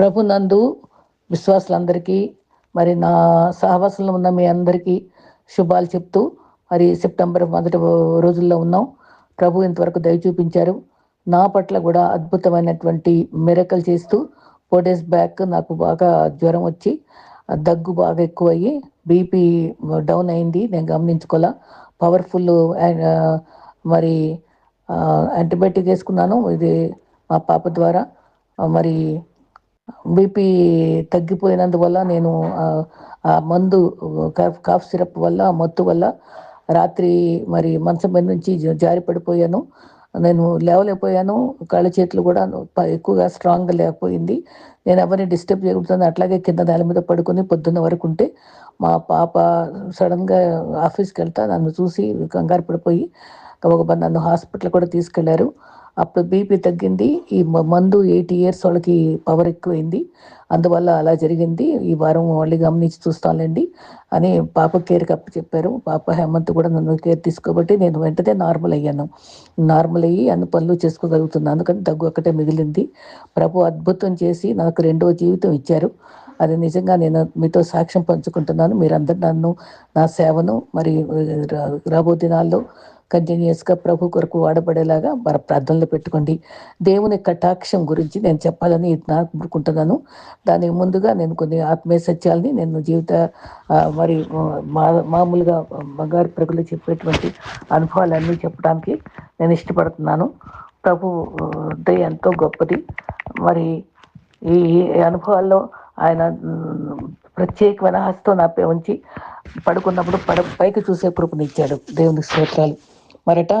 ప్రభు నందు విశ్వాసులందరికీ మరి నా సహవాసంలో ఉన్న మీ అందరికీ శుభాలు చెప్తూ మరి సెప్టెంబర్ మొదటి రోజుల్లో ఉన్నాం. ప్రభు ఇంతవరకు దయ చూపించారు. నా పట్ల కూడా అద్భుతమైనటువంటి మిరకల్ చేస్తూ ఫోర్ డేస్ బ్యాక్ నాకు బాగా జ్వరం వచ్చి దగ్గు బాగా ఎక్కువయ్యి బీపీ డౌన్ అయింది. నేను గమనించుకోలే. పవర్ఫుల్ మరి యాంటీబయాటిక్ వేసుకున్నాను. ఇది మా పాప ద్వారా. మరి బీపీ తగ్గిపోయినందువల్ల నేను ఆ, మందు కాఫ్ కాఫ్ సిరప్ వల్ల ఆ మత్తు వల్ల రాత్రి మరి మంచం మీద నుంచి జారి పడిపోయాను. నేను లేవలేకపోయాను. కాళ్ళ చేతులు కూడా ఎక్కువగా స్ట్రాంగ్గా లేకపోయింది. నేను ఎవరిని డిస్టర్బ్ చేయకూడదు అట్లాగే కింద నేల మీద పడుకుని పొద్దున్న వరకు ఉంటే మా పాప సడన్గా ఆఫీస్కి వెళ్తా నన్ను చూసి కంగారు పడిపోయి ఒక నన్ను హాస్పిటల్ కూడా తీసుకెళ్ళారు. అప్పుడు బీపీ తగ్గింది. ఈ మ- మందు ఎయిటీ ఇయర్స్ వాళ్ళకి పవర్ ఎక్కువైంది. అందువల్ల అలా జరిగింది. ఈ వారం మళ్ళీ గమనించి చూస్తానులేండి అని పాప కేర్ కప్పి చెప్పారు. పాప హేమంత్ కూడా నన్ను కేర్ తీసుకోబట్టి నేను వెంటనే నార్మల్ అయ్యాను. నార్మల్ అయ్యి అన్ని పనులు చేసుకోగలుగుతున్నాను అందుకని దగ్గు ఒక్కటే మిగిలింది. ప్రభు అద్భుతం చేసి నాకు రెండో జీవితం ఇచ్చారు. అది నిజంగా నేను మీతో సాక్ష్యం పంచుకుంటున్నాను. మీరందరూ నన్ను నా సేవను మరి రాబో దినాల్లో కంటిన్యూస్గా ప్రభు కొరకు వాడబడేలాగా మన ప్రార్థనలు పెట్టుకోండి. దేవుని కటాక్షం గురించి నేను చెప్పాలని అనుకుంటున్నాను దానికి ముందుగా నేను కొన్ని ఆత్మీయ సత్యాలని నేను జీవిత మరి మా మామూలుగా బంగారు ప్రజలు చెప్పేటువంటి అనుభవాలన్నీ చెప్పడానికి నేను ఇష్టపడుతున్నాను. ప్రభు దయ ఎంతో గొప్పది. మరి ఈ అనుభవాల్లో ఆయన ప్రత్యేకమైన హస్తం నాపై ఉంచి పడుకున్నప్పుడు పడ పైకి చూసే కృపనిచ్చాడు దేవుని స్తోత్రాలు. మరట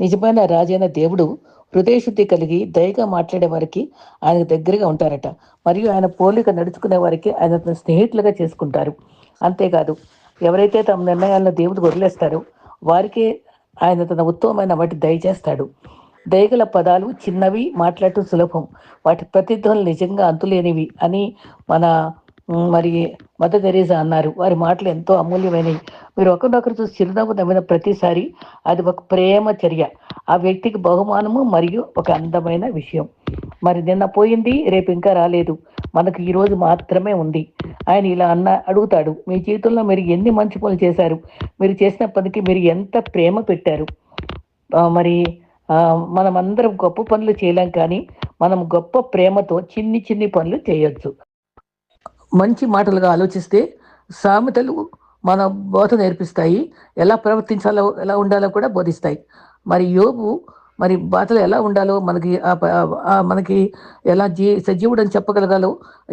నిజమైన రాజైన దేవుడు హృదయశుద్ధి కలిగి దయగా మాట్లాడే వారికి ఆయన దగ్గరగా ఉంటారట. మరియు ఆయన పోలిక నడుచుకునే వారికి ఆయన తన స్నేహితులుగా చేసుకుంటారు. అంతేకాదు ఎవరైతే తమ నిర్ణయాలను దేవుడు వదిలేస్తారో వారికే ఆయన తన ఉత్తమమైన వాటి దయచేస్తాడు. దయగల పదాలు చిన్నవి మాట్లాడటం సులభం. వాటి ప్రతిధ్వనులు నిజంగా అంతులేనివి అని మన మరి మదర్ తెరీసా అన్నారు. వారి మాటలు ఎంతో అమూల్యమైనవి. మీరు ఒకరినొకరు చూసి చిరునవ్వు నవ్విన ప్రతిసారి అది ఒక ప్రేమ చర్య. ఆ వ్యక్తికి బహుమానము మరియు ఒక అందమైన విషయం. మరి నిన్న పోయింది రేపు ఇంకా రాలేదు. మనకు ఈరోజు మాత్రమే ఉంది. ఆయన ఇలా అన్న అడుగుతాడు మీ జీవితంలో మీరు ఎన్ని మంచి పనులు చేశారు? మీరు చేసిన పనికి మీరు ఎంత ప్రేమ పెట్టారు? మరి మనమందరం గొప్ప పనులు చేయలేం కానీ మనం గొప్ప ప్రేమతో చిన్ని చిన్ని పనులు చేయొచ్చు. మంచి మాటలుగా ఆలోచిస్తే సామెతలు మన బోధ నేర్పిస్తాయి. ఎలా ప్రవర్తించాలో ఎలా ఉండాలో కూడా బోధిస్తాయి. మరి యోబు మరి బాధలు ఎలా ఉండాలో మనకి ఆ మనకి ఎలా జీ సజీవుడు అని చెప్పగలగాలో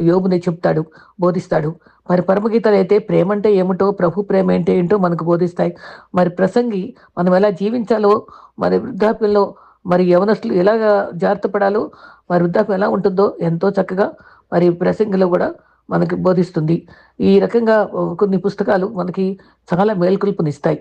యోగుని చెప్తాడు బోధిస్తాడు. మరి పరమగీతాలు అయితే ప్రేమ అంటే ఏమిటో ప్రభు ప్రేమ అంటే ఏంటో మనకు బోధిస్తాయి. మరి ప్రసంగి మనం ఎలా జీవించాలో మరి వృద్ధాప్యంలో మరి యవనస్తులు ఎలా జాగ్రత్త పడాలో మరి వృద్ధాప్యం ఎలా ఉంటుందో ఎంతో చక్కగా మరి ప్రసంగిలో కూడా మనకి బోధిస్తుంది. ఈ రకంగా కొన్ని పుస్తకాలు మనకి చాలా మేల్కొల్పునిస్తాయి.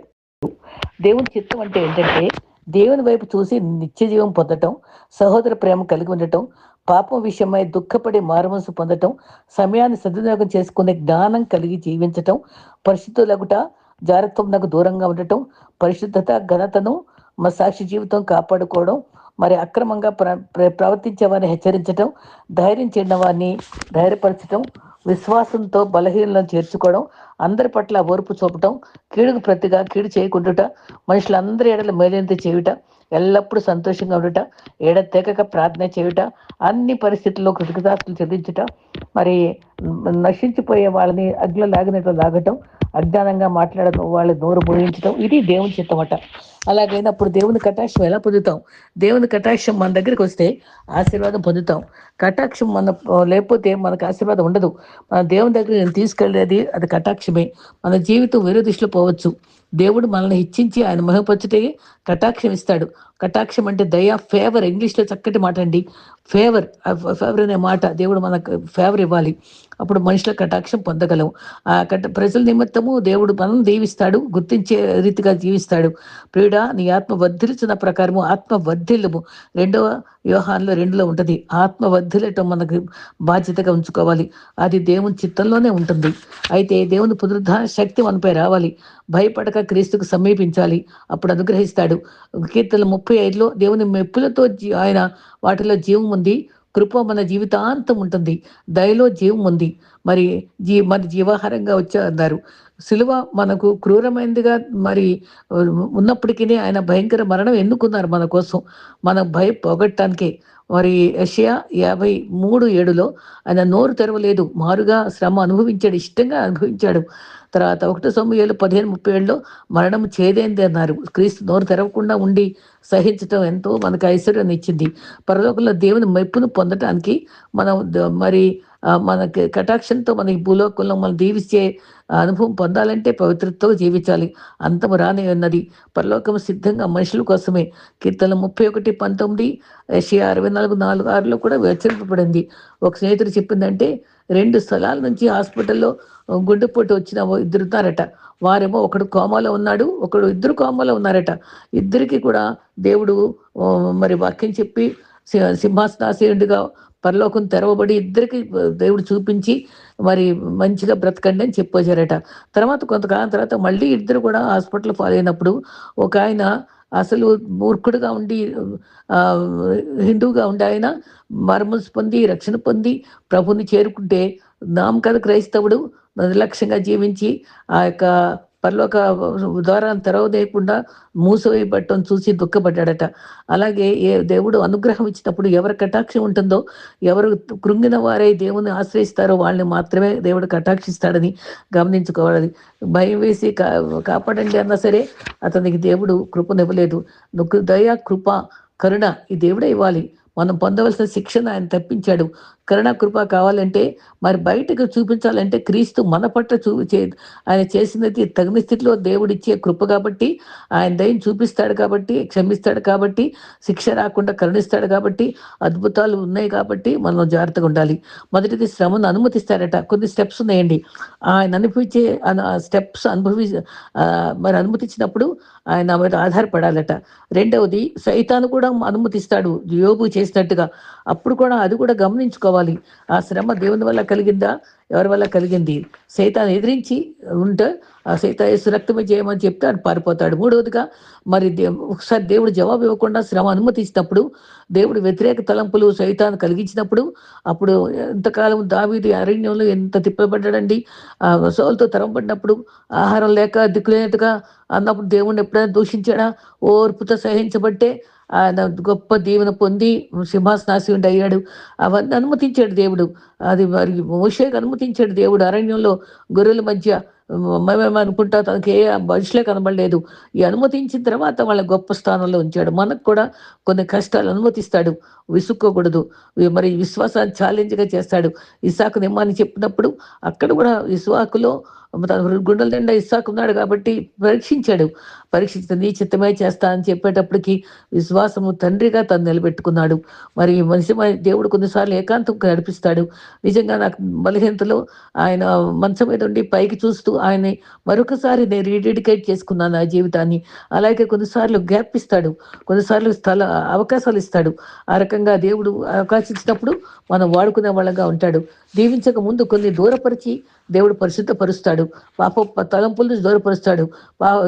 దేవుని చిత్తం అంటే ఏంటంటే దేవుని వైపు చూసి నిత్య జీవం పొందటం సహోదర ప్రేమ కలిగి ఉండటం పాపం విషయమై దుఃఖపడి మారుమనసు పొందటం సమయాన్ని సద్వినియోగం చేసుకునే జ్ఞానం కలిగి జీవించటం పరిశుద్ధులగుట జాగ్రత్తకు దూరంగా ఉండటం పరిశుద్ధత ఘనతను మా సాక్షి జీవితం కాపాడుకోవడం మరి అక్రమంగా ప్ర ప్ర- ప్రవర్తించే వారిని హెచ్చరించటం ధైర్యం చేయడం వారిని ధైర్యపరచటం విశ్వాసంతో బలహీనలను చేర్చుకోవడం అందరి పట్ల ఓర్పు చూపటం కీడుకు ప్రతిగా కీడు చేయకుండుట మనుషులందరి ఏడల మేలేంత చేయుట ఎల్లప్పుడూ సంతోషంగా ఉండుట ఏడ తెగక ప్రార్థన చేయుట అన్ని పరిస్థితుల్లో కృతజ్ఞతాస్తులు చెల్లించుట మరి నశించిపోయే వాళ్ళని అగ్నిలో లాగినట్లు లాగటం అజ్ఞానంగా మాట్లాడడం వాళ్ళ నోరు మోయించడం ఇది దేవుని చిత్తమట. అలాగైనప్పుడు దేవుని కటాక్షం ఎలా పొందుతాం? దేవుని కటాక్షం మన దగ్గరికి వస్తే ఆశీర్వాదం పొందుతాం. కటాక్షం మన లేకపోతే మనకు ఆశీర్వాదం ఉండదు. మన దేవుని దగ్గర నేను తీసుకెళ్ళేది అది కటాక్షమే. మన జీవితం వేరే దిశలో పోవచ్చు. దేవుడు మనల్ని హెచ్చించి ఆయన మహిమపరచుటే కటాక్షం ఇస్తాడు కటాక్షం అంటే దయ ఫేవర్ ఇంగ్లీష్లో చక్కటి మాట అండి. ఫేవర్ ఫేవర్ అనే మాట దేవుడు మనకు ఫేవర్ ఇవ్వాలి. అప్పుడు మనుషుల కటాక్షం పొందగలం. ఆ కట ప్రజల నిమిత్తము దేవుడు మనం దీవిస్తాడు గుర్తించే రీతిగా జీవిస్తాడు. ప్రియుడా నీ ఆత్మ వర్ధిల్చిన ప్రకారము ఆత్మ వర్ధిల్లము. రెండవ వ్యూహాల్లో రెండులో ఉంటుంది. ఆత్మ వర్ధిల్లటం మనకు బాధ్యతగా ఉంచుకోవాలి. అది దేవుని చిత్తంలోనే ఉంటుంది. అయితే దేవుని పునరుద్ధరణ శక్తి మనపై రావాలి. భయపడక క్రీస్తుకు సమీపించాలి. అప్పుడు అనుగ్రహిస్తాడు. కీర్తన ముప్పై ఐదులో దేవుని మెప్పులతో జీ- ఆయన వాటిలో జీవం ఉంది. కృప మన జీవితాంతం ఉంటుంది. దయలో జీవం ఉంది. మరి జీ మరి జీవాహారంగా వచ్చే అన్నారు. సిలువ మనకు క్రూరమైనదిగా మరి ఉన్నప్పటికీ ఆయన భయంకర మరణం ఎన్నుకున్నారు మన కోసం. మన భయ పోగొట్టడానికే. మరి యషయా యాభై మూడు ఏడులో ఆయన నోరు తెరవలేదు. మారుగా శ్రమ అనుభవించాడు ఇష్టంగా అనుభవించాడు. తర్వాత ఒకట సొమ్ము ఏళ్ళు పదిహేను ముప్పై ఏళ్ళలో మరణం చేదేంది అన్నారు. క్రీస్తు నోరు తెరవకుండా ఉండి సహించటం ఎంతో మనకు ఐశ్వర్యాన్ని ఇచ్చింది. పరలోకంలో దేవుని మెప్పును పొందటానికి మనం మరి మనకి కటాక్షంతో మనకి భూలోకంలో మనం దీవించే అనుభవం పొందాలంటే పవిత్రతతో జీవించాలి. అంతము రాని ఉన్నది. పరలోకం సిద్ధంగా మనుషుల కోసమే. కీర్తన ముప్పై ఒకటి పంతొమ్మిది ఏషియా అరవై నాలుగు నాలుగు ఆరులో కూడా హెచ్చరింపబడింది ఒక స్నేహితుడు చెప్పిందంటే రెండు స్థలాల నుంచి హాస్పిటల్లో గుండెపోటు వచ్చిన ఇద్దరు ఉన్నారట. వారేమో ఒకడు కోమాలో ఉన్నాడు ఒకడు ఇద్దరు కోమాలో ఉన్నారట. ఇద్దరికి కూడా దేవుడు మరి వాక్యం చెప్పి సింహాసనాశయుడిగా పరలోకం తెరవబడి ఇద్దరికి దేవుడు చూపించి మరి మంచిగా బ్రతకండి అని చెప్పొచ్చారట తర్వాత కొంతకాలం తర్వాత మళ్ళీ ఇద్దరు కూడా హాస్పిటల్ పాలైనప్పుడు ఒక ఆయన అసలు మూర్ఖుడుగా ఉండి హిందువుగా ఉండి ఆయన మరమల్స్ పొంది రక్షణ పొంది ప్రభుని చేరుకుంటే నామకథ క్రైస్తవుడు నిర్లక్ష్యంగా జీవించి ఆ యొక్క పరలోక ద్వారాన్ని తెరవదేయకుండా మూసివేయబట్టం చూసి దుఃఖపడ్డాడట. అలాగే ఏ దేవుడు అనుగ్రహం ఇచ్చినప్పుడు ఎవరి కటాక్షం ఉంటుందో ఎవరు కృంగిన వారే దేవుని ఆశ్రయిస్తారో వాళ్ళని మాత్రమే దేవుడు కటాక్షిస్తాడని గమనించుకోవాలి. భయం వేసి కాపాడండి అన్నా సరే అతనికి దేవుడు కృపనివ్వలేదు దయ కృప కరుణ ఈ దేవుడే ఇవ్వాలి. మనం పొందవలసిన శిక్షణ ఆయన తప్పించాడు. కరుణ కృప కావాలంటే మరి బయటకు చూపించాలంటే క్రీస్తు మన పట్ల చూ ఆయన చేసినది తగిన స్థితిలో దేవుడిచ్చే కృప కాబట్టి ఆయన దయం చూపిస్తాడు కాబట్టి క్షమిస్తాడు కాబట్టి శిక్ష రాకుండా కరుణిస్తాడు కాబట్టి అద్భుతాలు ఉన్నాయి కాబట్టి మనం జాగ్రత్తగా ఉండాలి. మొదటిది శ్రమను అనుమతిస్తాడట కొన్ని స్టెప్స్ ఉన్నాయండి. ఆయన అనిపించే స్టెప్స్ అనుభవి మరి అనుమతించినప్పుడు ఆయన మీద ఆధారపడాలట. రెండవది సైతాను కూడా అనుమతిస్తాడు. యోగు చేసినట్టుగా. అప్పుడు కూడా అది కూడా గమనించుకో గమనించుకోవాలి ఆ శ్రమ దేవుని వల్ల కలిగిందా? ఎవరి వల్ల కలిగింది? సైతాన్ని ఎదిరించి ఉంటే ఆ సైతాయస్సు రక్తమే చేయమని చెప్తే ఆయన పారిపోతాడు. మూడవదిగా మరి ఒకసారి దేవుడు జవాబు ఇవ్వకుండా శ్రమ అనుమతించినప్పుడు దేవుడు వ్యతిరేక తలంపులు సైతాన్ని కలిగించినప్పుడు అప్పుడు ఎంతకాలం దావీది అరణ్యంలో ఎంత తిప్పబడ్డాడండి? ఆ సోలతో తరంపడినప్పుడు ఆహారం లేక దిక్కులేనట్టుగా అన్నప్పుడు దేవుడిని ఎప్పుడైనా దూషించాడా? ఓర్పుతో సహించబట్టే ఆయన గొప్ప దీవెన పొంది సింహాసనాశివుడు అయ్యాడు. అవన్నీ అనుమతించాడు దేవుడు. అది మరి మోషేకి అనుమతించాడు దేవుడు. అరణ్యంలో గొర్రెల మధ్య మేమేమో అనుకుంటా తనకి ఏ మనుషులే కనబడలేదు. ఈ అనుమతించిన తర్వాత వాళ్ళ గొప్ప స్థానంలో ఉంచాడు. మనకు కూడా కొన్ని కష్టాలు అనుమతిస్తాడు. విసుక్కోకూడదు. మరి విశ్వాసాన్ని ఛాలెంజ్గా చేస్తాడు. ఇసాకు నిమ్మని చెప్పినప్పుడు అక్కడ కూడా ఇసువాకులో తన గుండెల నిండా ఇస్సాకు ఉన్నాడు కాబట్టి పరీక్షించాడు. పరీక్షించిన నీ చిత్తమే చేస్తా అని చెప్పేటప్పటికి విశ్వాసము తండ్రిగా తను నిలబెట్టుకున్నాడు. మరి మనిషి దేవుడు కొన్నిసార్లు ఏకాంతం నడిపిస్తాడు. నిజంగా నాకు బలహీనతలో ఆయన మంచం మీద ఉండి పైకి చూస్తూ ఆయన మరొకసారి నేను రీడెడికేట్ చేసుకున్నాను ఆ జీవితాన్ని. అలాగే కొన్నిసార్లు గ్యాప్ ఇస్తాడు. కొన్నిసార్లు స్థల అవకాశాలు ఇస్తాడు. ఆ రకంగా దేవుడు అవకాశం ఇచ్చినప్పుడు మనం వాడుకునే వాళ్ళగా ఉంటాడు. దీవించక ముందు కొన్ని దూరపరిచి దేవుడు పరిశుద్ధపరుస్తాడు. పాప తలంపుల నుంచి దూరపరుస్తాడు.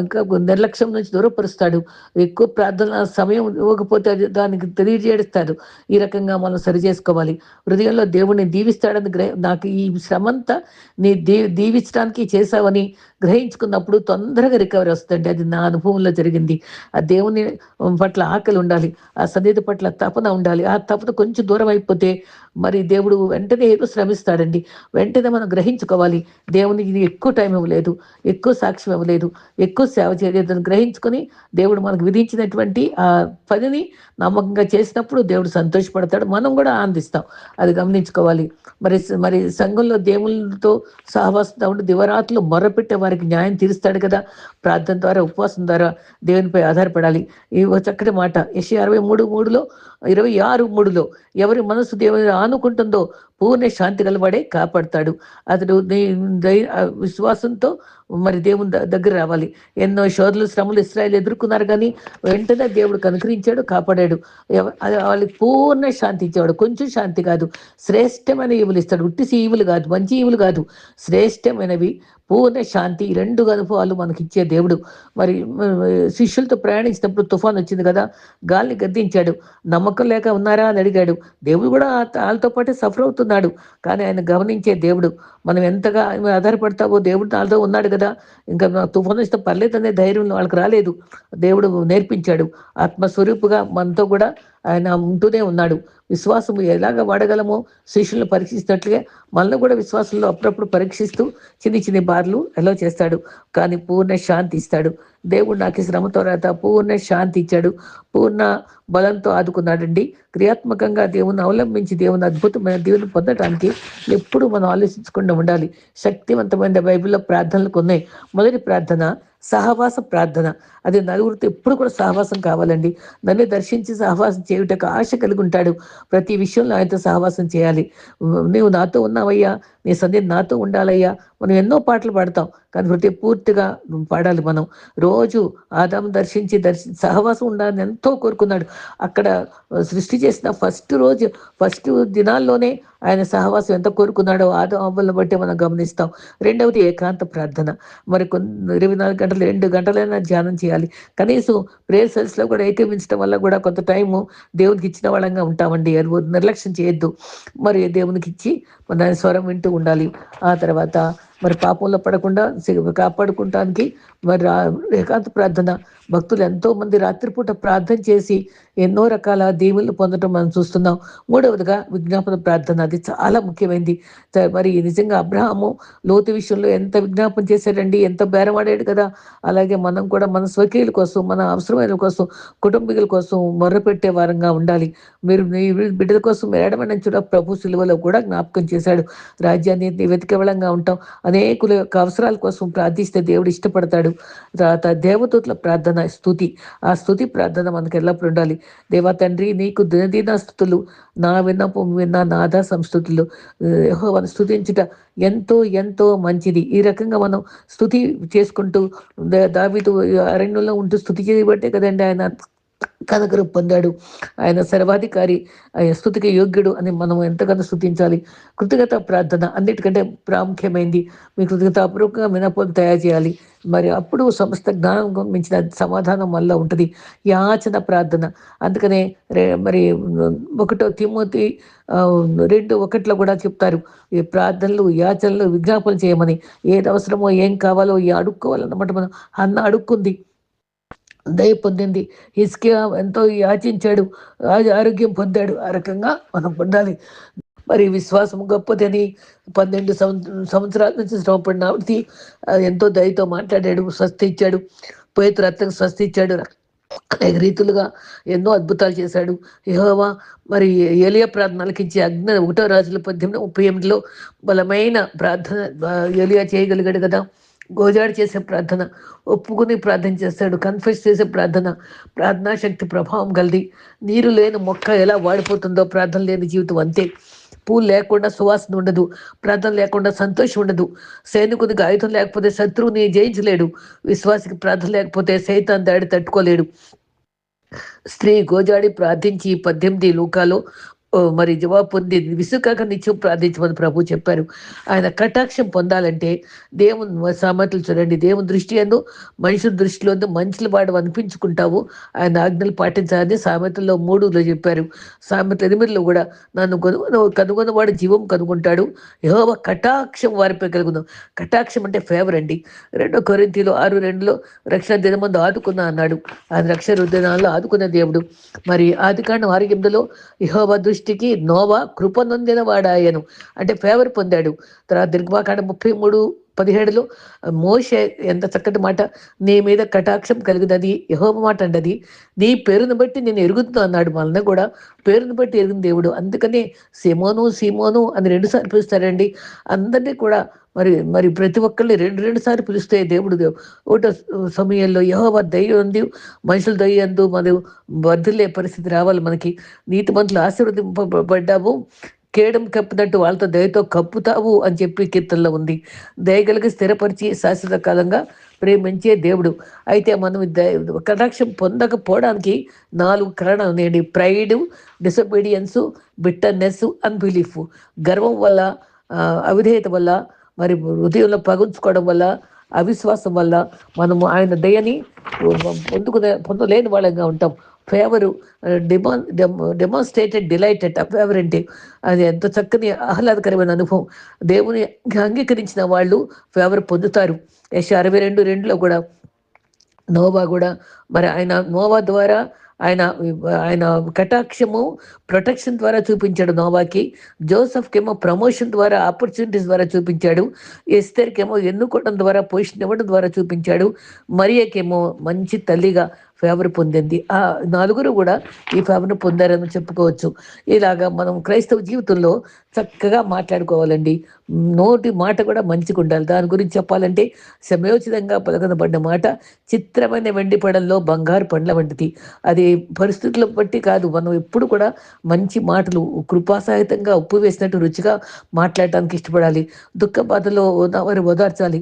ఇంకా నిర్లక్ష్యం నుంచి దూరపరుస్తాడు. ఎక్కువ ప్రార్థన సమయం ఇవ్వకపోతే దానికి తెలియజేస్తాడు. ఈ రకంగా మనం సరి చేసుకోవాలి. హృదయంలో దేవుడిని దీవిస్తాడని గ్రహ నాకు ఈ శ్రమంతా నీ దీ దీవించడానికి చేశావని గ్రహించుకున్నప్పుడు తొందరగా రికవరీ వస్తుంది అది నా అనుభవంలో జరిగింది. ఆ దేవుని పట్ల ఆకలి ఉండాలి. ఆ సన్నిధి పట్ల తపన ఉండాలి. ఆ తపన కొంచెం దూరం అయిపోతే మరి దేవుడు వెంటనే ఏదో శ్రమిస్తాడండి. వెంటనే మనం గ్రహించుకోవాలి. దేవునికి ఇది ఎక్కువ టైం ఇవ్వలేదు ఎక్కువ సాక్ష్యం ఇవ్వలేదు ఎక్కువ సేవ చేయలేదు అని గ్రహించుకొని దేవుడు మనకు విధించినటువంటి ఆ పనిని నమ్మకంగా చేసినప్పుడు దేవుడు సంతోషపడతాడు. మనం కూడా ఆనందిస్తాం. అది గమనించుకోవాలి. మరి మరి సంఘంలో దేవులతో సహవాసంతో ఉండి దివరాత్రులు మొర్రపెట్టే వారికి న్యాయం తీరుస్తాడు కదా. ప్రార్థన ద్వారా ఉపవాసం ద్వారా దేవునిపై ఆధారపడాలి. ఈ చక్కటి మాట. యశ అరవై మూడు మూడులో ఇరవై ఆరు మూడులో ఎవరి మనసు దేవుని ఆనుకుంటుందో పూర్ణ శాంతి గలవాడే కాపాడుతాడు. అతడు విశ్వాసంతో మరి దేవుని దగ్గర రావాలి. ఎన్నో శోధులు శ్రమలు ఇస్రాయల్ ఎదుర్కొన్నారు కానీ వెంటనే దేవుడు కనుకరించాడు కాపాడాడు. వాళ్ళకి పూర్ణ శాంతి ఇచ్చేవాడు. కొంచెం శాంతి కాదు. శ్రేష్టమైన ఈవులు ఇస్తాడు. ఉట్టిసి ఈవులు కాదు మంచి ఈవులు కాదు. శ్రేష్టమైనవి పూర్ణ శాంతి రెండు అనుభవాలు మనకి ఇచ్చే దేవుడు. మరి శిష్యులతో ప్రయాణించినప్పుడు తుఫాన్ వచ్చింది కదా గాలిని గద్దించాడు. నమ్మకం లేక ఉన్నారా అని అడిగాడు. దేవుడు కూడా వాళ్ళతో పాటే సఫర్ అవుతున్నాడు. కానీ ఆయన గమనించే దేవుడు మనం ఎంతగా ఆధారపడతావో దేవుడు వాళ్ళతో ఉన్నాడు కదా. ఇంకా తుఫాను ఇస్తే వస్తే పర్లేదనే ధైర్యం వాళ్ళకి రాలేదు. దేవుడు నేర్పించాడు. ఆత్మస్వరూపుగా మనతో కూడా ఆయన ఉంటూనే ఉన్నాడు. విశ్వాసం ఎలాగ వాడగలమో శిష్యులను పరీక్షిస్తున్నట్లుగా మనల్ని కూడా విశ్వాసంలో అప్పుడప్పుడు పరీక్షిస్తూ చిన్ని చిన్ని బార్లు ఎలా చేస్తాడు. కానీ పూర్ణ శాంతి ఇస్తాడు. దేవుడు నాకు శ్రమ తర్వాత పూర్ణ శాంతి ఇచ్చాడు. పూర్ణ బలంతో ఆదుకున్నాడండి. క్రియాత్మకంగా దేవుని అవలంబించి దేవుని అద్భుతమైన దేవుని పొందడానికి ఎప్పుడు మనం ఆలోచించకుండా ఉండాలి. శక్తివంతమైన బైబిల్లో ప్రార్థనలకు ఉన్నాయి మొదటి ప్రార్థన సహవాస ప్రార్థన. అది నలుగురితో ఎప్పుడు కూడా సహవాసం కావాలండి. నన్ను దర్శించి సహవాసం చేయుటకు ఆశ కలిగి ఉంటాడు ప్రతి విషయంలో ఆయనతో సహవాసం చేయాలి. నువ్వు నాతో ఉన్నావయ్యా. నీ సందేహం నాతో ఉండాలయ్యా. మనం ఎన్నో పాటలు పాడతాం. కానీ పూర్తిగా పాడాలి మనం. రోజు ఆదాము దర్శించి దర్శి సహవాసం ఉండాలని ఎంతో కోరుకున్నాడు. అక్కడ సృష్టి చేసిన ఫస్ట్ రోజు ఫస్ట్ దినాల్లోనే ఆయన సహవాసం ఎంత కోరుకున్నాడో ఆదాములను బట్టి మనం గమనిస్తాం. రెండవది ఏకాంత ప్రార్థన. మరి కొన్ని ఇరవై నాలుగు గంటలు రెండు గంటలైనా ధ్యానం చేయాలి. కనీసం ప్రేయర్ సెల్స్లో కూడా ఏకీవించడం వల్ల కూడా కొంత టైము దేవునికి ఇచ్చిన వాళ్ళంగా ఉంటామండి. నిర్లక్ష్యం చేయొద్దు. మరి దేవునికి ఇచ్చి మన స్వరం వింటూ ఉండాలి. ఆ తర్వాత మరి పాపంలో పడకుండా కాపాడుకుంటానికి మరి ఏకాంత ప్రార్థన భక్తులు ఎంతో మంది రాత్రిపూట ప్రార్థన చేసి ఎన్నో రకాల దేవుళ్ళు పొందడం మనం చూస్తున్నాం. మూడవదిగా విజ్ఞాపన ప్రార్థన అది చాలా ముఖ్యమైనది మరి నిజంగా అబ్రహాము లోతు విషయంలో ఎంత విజ్ఞాపన చేశాడండి? ఎంత బేరమాడాడు కదా? అలాగే మనం కూడా మన స్వకీయుల కోసం మన అవసరమైన కోసం కుటుంబీకుల కోసం మొర్రపెట్టే వారంగా ఉండాలి. మీరు బిడ్డల కోసం ఏడమని చూడ ప్రభు సిలువలో కూడా జ్ఞాపకం చేశాడు. రాజ్యాన్ని వెతికేవలంగా ఉంటాం. అనేకుల యొక్క అవసరాల కోసం ప్రార్థిస్తే దేవుడు ఇష్టపడతాడు. తర్వాత దేవదూతల ప్రార్థన స్థుతి ఆ స్థుతి ప్రార్థన మనకు ఎల్లప్పుడు ఉండాలి. దేవా తండ్రి నీకు దినదిన స్థుతులు నా విన్నపు విన్న నాదా సంస్థుతులు యెహోవాను స్థుతించుట ఎంతో ఎంతో మంచిది. ఈ రకంగా మనం స్థుతి చేసుకుంటూ దా- అరణ్యంలో ఉంటూ స్థుతి చేయబట్టే కదండి ఆయన కనకరం పొందాడు ఆయన సర్వాధికారి ఆయన స్థుతికి యోగ్యుడు అని మనం ఎంతగానో స్థుతించాలి. కృతజ్ఞత ప్రార్థన అన్నిటికంటే ప్రాముఖ్యమైంది. మీ కృతజ్ఞత అపూర్వకంగా వినపం తయారు చేయాలి. మరి అప్పుడు సమస్త జ్ఞానం మించిన సమాధానం వల్ల ఉంటుంది. యాచన ప్రార్థన. అందుకనే మరి ఒకటో తిమ్మతి రెండు ఒకటిలో కూడా చెప్తారు. ఈ ప్రార్థనలు యాచనలు విజ్ఞాపన చేయమని. ఏది అవసరమో ఏం కావాలో ఏ అడుక్కోవాలన్నమాట మనం. అన్న అడుక్కుంది. దయ పొందింది హిస్కియా ఎంతో యాచించాడు. ఆరోగ్యం పొందాడు. ఆ రకంగా మనం పొందాలి. మరి విశ్వాసం గొప్పదని పన్నెండు సంవ- సంవత్సరాల నుంచి శ్రమ ఆవిడకి ఎంతో దయతో మాట్లాడాడు స్వస్తి ఇచ్చాడు. పేతురు అత్తకు స్వస్తి ఇచ్చాడు. అనేక రీతులుగా ఎన్నో అద్భుతాలు చేశాడు. యహోవా మరి ఏలియా ప్రార్థనలకు ఇచ్చే అగ్ని ఒకటో రాజుల పద్దెనిమిది ముప్పై ఎనిమిదిలో బలమైన ప్రార్థన ఏలియా చేయగలిగాడు కదా. గోజాడు చేసే ప్రార్థన ఒప్పుకుని ప్రార్థన చేస్తాడు కన్ఫెస్ చేసే ప్రార్థన ప్రార్థనా శక్తి ప్రభావం కలిది. నీరు లేని మొక్క ఎలా వాడిపోతుందో ప్రార్థన లేని జీవితం అంతే. పూలు లేకుండా సువాసన ఉండదు ప్రార్థన లేకుండా సంతోషం ఉండదు. సైనికునికి ఆయుధం లేకపోతే శత్రువుని జయించలేడు విశ్వాసికి ప్రార్థన లేకపోతే సైతాన్ దాడి తట్టుకోలేడు. స్త్రీ గోజాడి ప్రార్థించి పద్దెనిమిది లోకాలో మరి జవాబు పొంది విసుకాక నిత్యం ప్రార్థించమని ప్రభు చెప్పారు. ఆయన కటాక్షం పొందాలంటే దేవుని సామెతలు చూడండి. దేవుని దృష్టి ఎందు మనుషుల దృష్టిలో మంచుల వాడు అనిపించుకుంటావు. ఆయన ఆజ్ఞలు పాటించాలని సామెతల్లో మూడులో చెప్పారు. సామెత ఎనిమిదిలో కూడా నన్ను కనుగొన వాడు జీవం కనుగొంటాడు. యహోవ కటాక్షం వారిపై కలుగును. కటాక్షం అంటే ఫేవర్ అండి. రెండో కొరింతీలో ఆరు రెండులో రక్షణ దినమందు ఆదుకున్నా అన్నాడు. ఆయన రక్షణ దినాల్లో ఆదుకున్న దేవుడు. మరి ఆది కారణం ఆరు ఎనిమిదిలో దృష్టి దృష్టికి నోవా కృప నొందిన వాడాయను అంటే ఫేవర్ పొందాడు. తర్వాత దిర్గమాకాండ ముప్పై మూడు పదిహేడులో మోషే ఎంత చక్కటి మాట నీ మీద కటాక్షం కలిగినది యహోబ మాట అండది నీ పేరును బట్టి నేను ఎరుగుతున్నా అన్నాడు. మనల్ని కూడా పేరును బట్టి ఎరిగిన దేవుడు. అందుకనే సిమోను సీమోను అని రెండుసార్లు పిలుస్తారండి. అందరినీ కూడా మరి మరి ప్రతి ఒక్కరిని రెండు రెండు సార్లు పిలిస్తే దేవుడు దేవు- ఒకటో సమయంలో యహోవ దయ్య ఉంది మనుషుల దయ్యందు మరియు వర్ధిల్లే పరిస్థితి రావాలి మనకి. నీతి మంతులు ఆశీర్వదింపబడ్డాము. కేడం కప్పినట్టు వాళ్ళతో దయతో కప్పుతావు అని చెప్పి కీర్తనలో ఉంది. దయగలిగి స్థిరపరిచి శాశ్వత కాలంగా ప్రేమించే దేవుడు. అయితే మనం కటాక్షం పొందకపోవడానికి నాలుగు కారణాలు ఉన్నాయండి ప్రైడ్ డిసొబీడియన్స్ బిట్టర్నెస్ అన్బిలీఫ్. గర్వం వల్ల అవిధేయత వల్ల మరి హృదయంలో పగుంచుకోవడం వల్ల అవిశ్వాసం వల్ల మనము ఆయన దయని పొందుకునే పొందలేని వాళ్ళంగా ఉంటాం. ఫేవరు డిమాన్ డెమాన్స్ట్రేటెడ్ డిలైటెడ్ ఫేవర్ అంటే అది ఎంతో చక్కని ఆహ్లాదకరమైన అనుభవం. దేవుని అంగీకరించిన వాళ్ళు ఫేవర్ పొందుతారు. యశ అరవై రెండు రెండులో కూడా నోవా కూడా మరి ఆయన నోవా ద్వారా ఆయన ఆయన కటాక్షము ప్రొటెక్షన్ ద్వారా చూపించాడు నోవాకి. జోసఫ్కేమో ప్రమోషన్ ద్వారా ఆపర్చునిటీస్ ద్వారా చూపించాడు. ఎస్తేర్కేమో ఎన్నుకోవడం ద్వారా పొజిషన్ ఇవ్వడం ద్వారా చూపించాడు. మరియకేమో మంచి తల్లిగా ఫేవర్ పొందింది. ఆ నలుగురు కూడా ఈ ఫేవర్ను పొందారని చెప్పుకోవచ్చు. ఇలాగా మనం క్రైస్తవ జీవితంలో చక్కగా మాట్లాడుకోవాలండి. నోటి మాట కూడా మంచిగా ఉండాలి. దాని గురించి చెప్పాలంటే సమయోచితంగా పలకనబడిన మాట చిత్రమైన వెండి పడల్లో బంగారు పండ్ల వంటిది. అది పరిస్థితుల బట్టి కాదు. మనం ఎప్పుడు కూడా మంచి మాటలు కృపాసహితంగా ఉప్పు వేసినట్టు రుచిగా మాట్లాడటానికి ఇష్టపడాలి. దుఃఖ బాధలో మరి ఓదార్చాలి.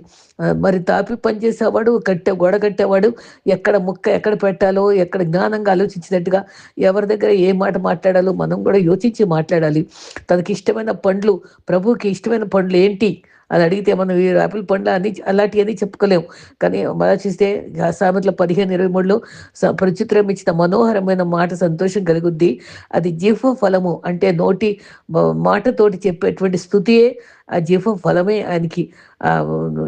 మరి తాపి పనిచేసేవాడు కట్టే గోడ కట్టేవాడు ఎక్కడ ముక్క ఎక్కడ పెట్టాలో ఎక్కడ జ్ఞానంగా ఆలోచించినట్టుగా ఎవరి దగ్గర ఏ మాట మాట్లాడాలో మనం కూడా యోచించి మాట్లాడాలి. తనకి ఇష్టమైన పండ్లు ప్రభుకి ఇష్టమైన పండ్లు ఏంటి? అది అడిగితే మనం ఈ ఆపిల్ పండ్లు అని అలాంటివన్నీ చెప్పుకోలేము. కానీ ఆలోచిస్తే సామెతల పదిహేను ఇరవై మూడులో ప్రచిత్రం ఇచ్చిన మనోహరమైన మాట సంతోషం కలుగుద్ది. అది జీవ ఫలము అంటే నోటి మాటతోటి చెప్పేటువంటి స్థుతియే ఆ జీవ ఫలమే ఆయనకి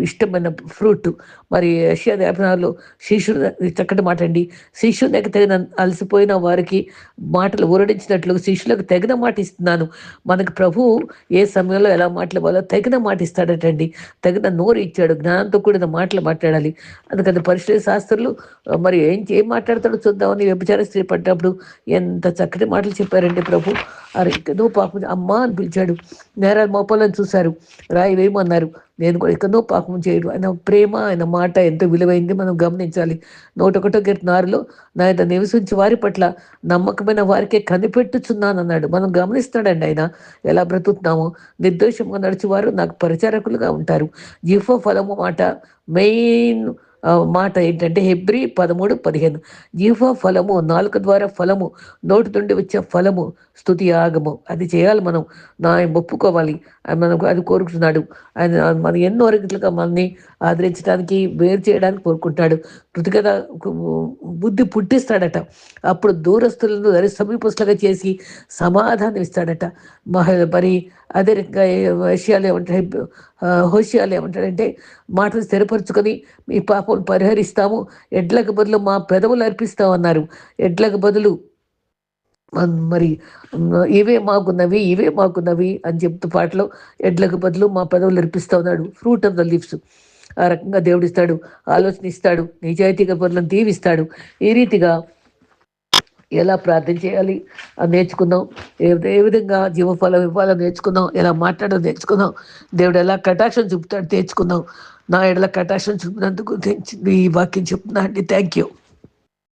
ఇష్టమైన ఫ్రూట్. మరి ఏషియా దేపనాలు శిష్యుడు చక్కటి మాట అండి శిష్యునికి తగిన అలసిపోయిన వారికి మాటలు ఊరడించినట్లు శిష్యులకు తగిన మాట ఇస్తున్నాను. మనకు ప్రభువు ఏ సమయంలో ఎలా మాట్లాడాలో తగిన మాట ఇస్తాడటండి. తగిన నోరు ఇచ్చాడు జ్ఞానంతో కూడిన మాటలు మాట్లాడాలి. అందుకని పరిశీలి శాస్త్రులు మరి ఏం ఏం మాట్లాడతాడో చూద్దామని వ్యభిచార స్త్రీ పడ్డప్పుడు ఎంత చక్కటి మాటలు చెప్పారండి ప్రభు. అరే ఏదో పాపం అమ్మ అని పిలిచాడు. నేరాలు మోపాలని చూశారు. రాయి వేయమన్నారు నేను కూడా ఎక్కడో పాపం చేయడం. ఆయన ప్రేమ ఆయన మాట ఎంత విలువైంది మనం గమనించాలి. నూటొకటో నారులో నా యొక్క నివసించి వారి పట్ల నమ్మకమైన వారికే కనిపెట్టుచున్నాను అన్నాడు మనం గమనిస్తాడండి ఆయన. ఎలా బ్రతుకుతున్నామో? నిర్దోషంగా నడిచేవారు నాకు పరిచారకులుగా ఉంటారు. జిఫో ఫలము మాట మెయిన్ మాట ఏంటంటే హెబ్రి పదమూడు పదిహేను. జీవ ఫలము నాలుక ద్వారా ఫలము నోటి నుండి వచ్చే ఫలము స్థుతి ఆగము. అది చేయాలి మనం. నా ఒప్పుకోవాలి. మనకు అది కోరుకుంటున్నాడు. ఆయన మన ఎన్నో రీతిలుగా మనని ఆదరించడానికి వేరు చేయడానికి కోరుకుంటాడు. కృతజ్ఞత బుద్ధి పుట్టిస్తాడట. అప్పుడు దూరస్తులను దరి సమీపస్తులుగా చేసి సమాధానం ఇస్తాడట. మరి అదే రకంగా విషయాలు ఏమంటారు హోషియాలు ఏమంటాడంటే మాటలు స్థిరపరచుకొని మీ పాపం పరిహరిస్తాము. ఎడ్లకు బదులు మా పెదవులు అర్పిస్తామన్నారు ఎడ్లకు బదులు మరి ఇవే మాకున్నవి ఇవే మాకున్నవి అని చెప్తూ పాటలో ఎడ్లకు బదులు మా పెదవులు అర్పిస్తా ఉన్నాడు ఫ్రూట్ ఆఫ్ ద లిప్స్ ఆ రకంగా దేవుడిస్తాడు ఆలోచన ఇస్తాడు నిజాయితీగా పనులను దీవిస్తాడు. ఈ రీతిగా ఎలా ప్రార్థన చేయాలి అని నేర్చుకుందాం. ఏ ఏ విధంగా జీవఫలం ఇవ్వాలో నేర్చుకుందాం. ఎలా మాట్లాడడం నేర్చుకుందాం. దేవుడు ఎలా కటాక్షం చూపుతాడు తెచ్చుకుందాం నా ఎడల కటాక్షం చూపినందుకు ఈ వాక్యం చెప్తున్నా అండి. Thank you